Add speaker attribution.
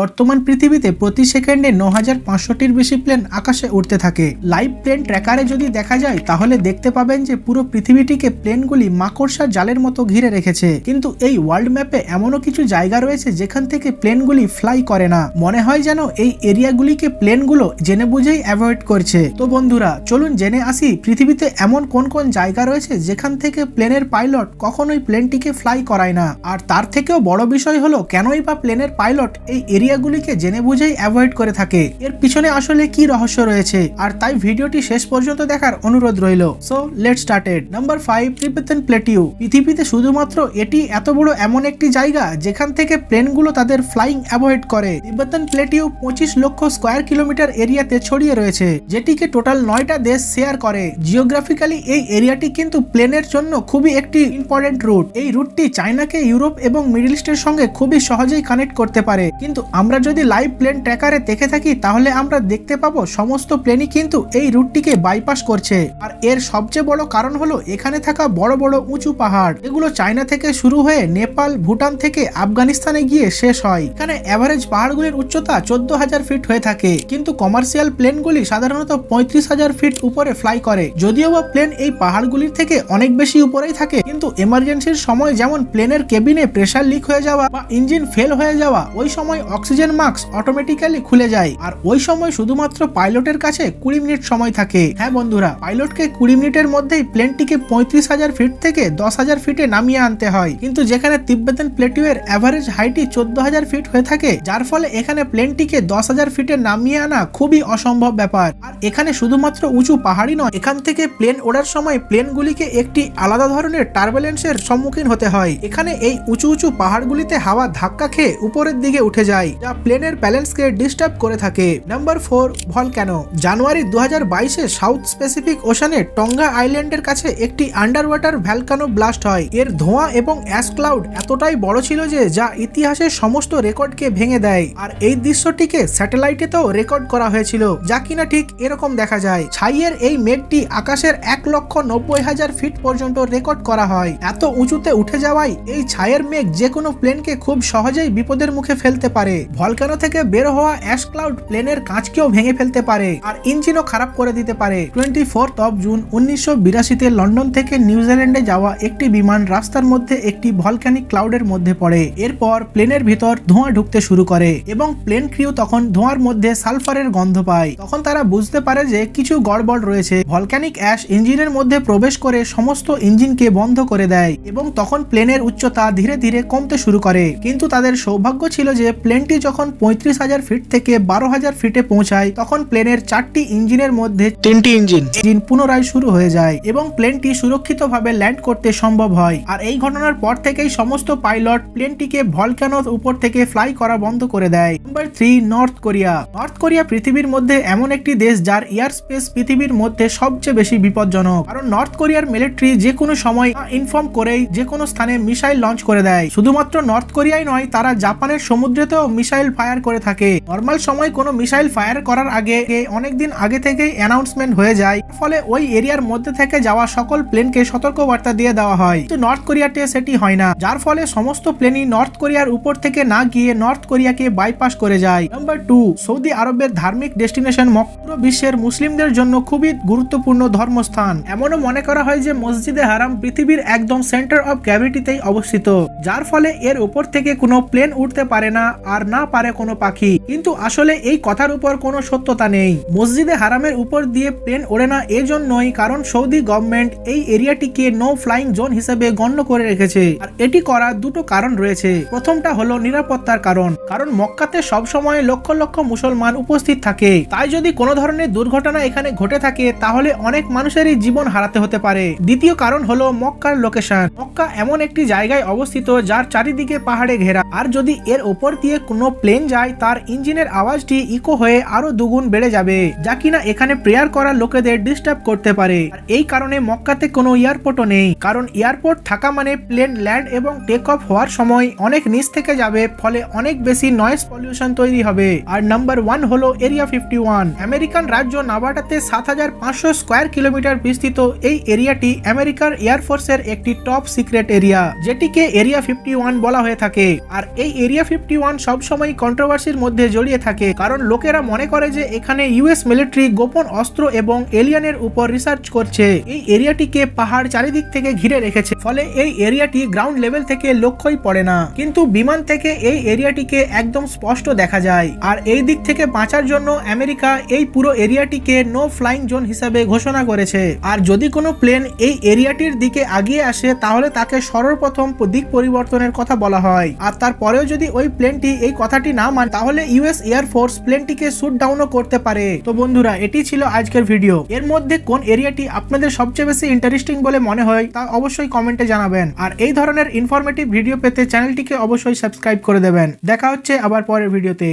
Speaker 1: বর্তমান পৃথিবীতে প্রতি সেকেন্ডে ন হাজার পাঁচশোটির বেশি প্লেন আকাশে উঠতে থাকে। লাইভ প্লেন ট্র্যাকারে যদি দেখা যায়, তাহলে দেখতে পাবেন যে পুরো পৃথিবীটিকে প্লেনগুলি মাকড়সার জালের মতো ঘিরে রেখেছে। কিন্তু এই ওয়ার্ল্ড ম্যাপে এমনও কিছু জায়গা রয়েছে যেখান থেকে প্লেনগুলি ফ্লাই করে না। মনে হয় যেন এই এরিয়াগুলিকে প্লেনগুলো জেনে বুঝেই অ্যাভয়েড করছে। তো বন্ধুরা, চলুন জেনে আসি পৃথিবীতে এমন কোন কোন জায়গা রয়েছে যেখান থেকে প্লেনের পাইলট কখনোই প্লেনটিকে ফ্লাই করায় না। আর তার থেকেও বড় বিষয় হলো, কেনই বা প্লেনের পাইলট এই এরিয়াগুলিকে জেনে বুঝেই অ্যাভয়েড করে থাকে। এর পিছনে আসলে কি রহস্য রয়েছে? আর তাই ভিডিওটি শেষ পর্যন্ত দেখার অনুরোধ রইল। So let started number five Tibetan plateau পৃথিবীতে শুধুমাত্র এটি এত বড় এমন একটি জায়গা যেখান থেকে প্লেনগুলো তাদের ফ্লাইং অ্যাভয়েড করে। তিব্বতন প্লেটিউ পঁচিশ লক্ষ স্কোয়ার কিলোমিটার এরিয়াতে ছড়িয়ে রয়েছে, যেটিকে টোটাল নয়টা দেশ শেয়ার করে। জিওগ্রাফিক্যালি এই এরিয়াটি কিন্তু প্লেনের জন্য খুবই একটি ইম্পর্টেন্ট রুট এই রুটটি চায়নাকে ইউরোপ এবং মিডল ইস্টের সঙ্গে খুবই সহজেই কানেক্ট করতে পারে। কিন্তু আমরা যদি লাইভ প্লেন ট্র্যাকারে দেখে থাকি, তাহলে আমরা দেখতে পাবো সমস্ত প্লেনই কিন্তু এই রুটটিকে বাইপাস করছে। আর এর সবচেয়ে বড় কারণ হলো এখানে থাকা বড় বড় উঁচু পাহাড়। এগুলো চায়না থেকে শুরু হয়ে নেপাল, ভুটান থেকে আফগানিস্তানে গিয়ে শেষ হয়। এখানে অ্যাভারেজ পাহাড়গুলির উচ্চতা চোদ্দ হাজার ফিট হয়ে থাকে। কিন্তু কমার্শিয়াল প্লেনগুলি সাধারণত পঁয়ত্রিশ হাজার ফিট উপরে ফ্লাই করে। যদিও বা প্লেন এই পাহাড়গুলির থেকে অনেক বেশি উপরেই থাকে, কিন্তু এমার্জেন্সির সময় যেমন প্লেনের কেবিনে প্রেসার লিক হয়ে যাওয়া বা ইঞ্জিন ফেল হয়ে যাওয়া, ওই সময় অক্সিজেন মাস্ক অটোমেটিক্যালি খুলে যায়। আর ওই সময় শুধুমাত্র পাইলটের কাছে কুড়ি মিনিট সময় থাকে। হ্যাঁ বন্ধুরা, পাইলটকে কুড়ি মিনিটের মধ্যেই প্লেনটিকে পঁয়ত্রিশ হাজার ফিট থেকে দশ হাজার ফিটে নামিয়ে আনতে হয়। কিন্তু যেখানে তিব্বেতন প্লেটিউয়ের অ্যাভারেজ হাইটই চোদ্দ হাজার ফিট হয়ে থাকে, যার ফলে এখানে প্লেনটিকে দশ হাজার ফিটে নামিয়ে আনা খুবই অসম্ভব ব্যাপার। আর এখানে শুধুমাত্র উঁচু পাহাড়ি নয়, এখান থেকে প্লেন ওড়ার সময় প্লেনগুলিকে একটি আলাদা ধরনের টার্বুলেন্সের সম্মুখীন হতে হয়। এখানে এই উঁচু উঁচু পাহাড়গুলিতে হাওয়া ধাক্কা খেয়ে উপরের দিকে উঠে যায়। যা প্লেনের ব্যালেন্সকে ডিস্টার্ব করে থাকে। নাম্বার ফোর ভলক্যানো জানুয়ারি দু হাজার বাইশে সাউথ স্পেসিফিক ওশানে টঙ্গা আইল্যান্ডের কাছে একটি আন্ডার ওয়াটার ভ্যালকানো ব্লাস্ট হয়। এর ধোঁয়া এবং অ্যাশ ক্লাউড এতটাই বড় ছিল যে যা ইতিহাসের সমস্ত রেকর্ডকে ভেঙে দেয়। আর এই দৃশ্যটিকে স্যাটেলাইটেতেও রেকর্ড করা হয়েছিল, যা কিনা ঠিক এরকম দেখা যায়। ছাইয়ের এই মেঘটি আকাশের এক লক্ষ নব্বই হাজার ফিট পর্যন্ত রেকর্ড করা হয়। এত উঁচুতে উঠে যাওয়ায় এই ছায়ের মেঘ যে কোনো প্লেনকে খুব সহজেই বিপদের মুখে ফেলতে পারে। ভলকানো থেকে বের হওয়া অ্যাশ ক্লাউড প্লেনের কাঁচকেও ভেঙে ফেলতে পারে আর ইঞ্জিনও খারাপ করে দিতে পারে। টোয়েন্টি ফোর্থ অফ জুন উনিশশো বিরাশিতে লন্ডন থেকে নিউজিল্যান্ডে যাওয়া একটি বিমান রাস্তার মধ্যে একটি ভলক্যানিক ক্লাউডের মধ্যে পড়ে। এরপর প্লেনের ভিতর ধোঁয়া ঢুকতে শুরু করে এবং প্লেন ক্রিউ তখন ধোঁয়ার মধ্যে সালফারের গন্ধ পায়। তখন তারা বুঝতে পারে যে কিছু গড়বড় রয়েছে। ভলক্যানিক অ্যাশ ইঞ্জিনের মধ্যে প্রবেশ করে সমস্ত ইঞ্জিনকে বন্ধ করে দেয় এবং তখন প্লেনের উচ্চতা ধীরে ধীরে কমতে শুরু করে। কিন্তু তাদের সৌভাগ্য ছিল যে প্লেনটি যখন পঁয়ত্রিশ হাজার ফিট থেকে বারো হাজার ফিটে পৌঁছায় তখন প্লেনের চারটি ইঞ্জিনের মধ্যে তিনটি ইঞ্জিন। ইঞ্জিন পুনরায় শুরু হয়ে যায় এবং প্লেনটি সুরক্ষিতভাবে ল্যান্ড করতে সম্ভব হয়। আর এই ঘটনার পর থেকেই সমস্ত পাইলট প্লেনটিকে ভলক্যানোর উপর থেকে ফ্লাই করা বন্ধ করে দেয়। Number three North Korea North Korea পৃথিবীর মধ্যে এমন একটি দেশ যার এয়ার স্পেস পৃথিবীর মধ্যে সবচেয়ে বেশি বিপজ্জনক। কারণ নর্থ কোরিয়ার মিলিটারি যে কোনো সময় ইনফর্ম করেই যে কোনো স্থানে মিসাইল লঞ্চ করে দেয়। শুধুমাত্র নর্থ কোরিয়াই নয় তারা জাপানের সমুদ্রেতেও মিসাইল ফায়ার করে থাকে। নর্মাল সময় কোনো মিসাইল ফায়ার করার আগে অনেকদিন আগে থেকেই অ্যানাউন্সমেন্ট হয়ে যায়। ফলে ওই এরিয়ার মধ্যে থেকে যাওয়া সকল প্লেনকে সতর্ক বার্তা দিয়ে দেওয়া হয়। কিন্তু নর্থ কোরিয়াতে সেটি হয় না। যার ফলে সমস্ত প্লেনই নর্থ কোরিয়ার উপর থেকে না গিয়ে নর্থ কোরিয়াকে বাইপাস করে যায়। নাম্বার টু, সৌদি আরবের ধার্মিক ডেস্টিনেশন পুরো বিশ্বের মুসলিমদের জন্য খুবই গুরুত্বপূর্ণ ধর্মস্থান। এমনও মনে করা হয় যে মসজিদে হারাম পৃথিবীর একদম সেন্টার অফ গ্র্যাভিটিতেই অবস্থিত। যার ফলে এর উপর থেকে কোনো প্লেন উঠতে পারে না। আর না পারে কোনো পাখি। কিন্তু আসলে এই কথার উপর কোনো সত্যতা নেই। মসজিদে হারামের উপর দিয়ে প্লেন ওড়ে না এজন্যই কারণ সৌদি গভর্নমেন্ট এই এরিয়াটিকে নো ফ্লাইং জোন হিসেবে গণ্য করে রেখেছে। আর এটি করার দুটো কারণ রয়েছে। প্রথমটা হলো নিরাপত্তার কারণ। কারণ মক্কাতে সব সময় লক্ষ লক্ষ মুসলমান উপস্থিত থাকে। তাই যদি কোনো ধরনের দুর্ঘটনা এখানে ঘটে থাকে, তাহলে অনেক মানুষেরই জীবন হারাতে হতে পারে। দ্বিতীয় কারণ হলো মক্কার লোকেশন। মক্কা এমন একটি জায়গায় অবস্থিত যার চারিদিকে পাহাড়ে ঘেরা। আর যদি এর ওপর দিয়ে কোনো প্লেন যায়, তার ইঞ্জিনের আওয়াজটি ইকো হয়ে আরও দুগুণ বেড়ে যাবে, যা কিনা এখানে প্রেয়ার করা লোকেদের ডিস্টার্ব করতে পারে। এই কারণে মক্কাতে কোনো এয়ারপোর্টও নেই, কারণ এয়ারপোর্ট থাকা মানে প্লেন ল্যান্ড এবং টেক অফ হওয়ার সময় অনেক নিচ থেকে যাবে, ফলে অনেক বেশি নয়েজ পলিউশন তৈরি হবে। আর নাম্বার ওয়ান হলো এরিয়া ফিফটি ওয়ান আমেরিকান রাজ্য নাভাডাতে সাত হাজার পাঁচশো স্কোয়ার কিলোমিটার বিস্তৃত এই এরিয়াটি আমেরিকার এয়ারফোর্সের একটি টপ সিক্রেট এরিয়া যেটিকে এরিয়া ফিফটি ওয়ান বলা হয়ে থাকে। আর এই এরিয়া ফিফটি ওয়ান সব সবসময় কন্ট্রোভার্সির মধ্যে জড়িয়ে থাকে, কারণ লোকেরা মনে করে যে এখানে ইউএস মিলিটারি গোপন অস্ত্র এবং এলিয়ানের উপর রিসার্চ করছে। এই এরিয়াটিকে পাহাড় চারিদিক থেকে ঘিরে রেখেছে, ফলে এই এরিয়াটি গ্রাউন্ড লেভেল থেকে লক্ষ্যই পড়ে না। কিন্তু বিমান থেকে এই এরিয়াটিকে একদম স্পষ্ট দেখা যায়। আর এই দিক থেকে বাঁচার জন্য আমেরিকা এই পুরো এরিয়াটিকে নো ফ্লাইং জোন হিসাবে ঘোষণা করেছে। আর যদি কোনো প্লেন এই এরিয়াটির দিকে আগিয়ে আসে, তাহলে তাকে সর্বপ্রথম দিক পরিবর্তনের কথা বলা হয়। আর তারপরেও যদি ওই প্লেনটি এই কথাটি না মানে তাহলে ইউএস এয়ারফোর্স প্লেনটিকে শুট ডাউনও করতে পারে। তো বন্ধুরা, এটি ছিল আজকের ভিডিও এর মধ্যে কোন এরিয়াটি আপনাদের সবচেয়ে বেশি ইন্টারেস্টিং বলে মনে হয়, তা অবশ্যই কমেন্টে জানাবেন। আর এই ধরনের ইনফরমেটিভ ভিডিও পেতে চ্যানেলটিকে অবশ্যই সাবস্ক্রাইব করে দেবেন। দেখা হচ্ছে আবার পরের ভিডিওতে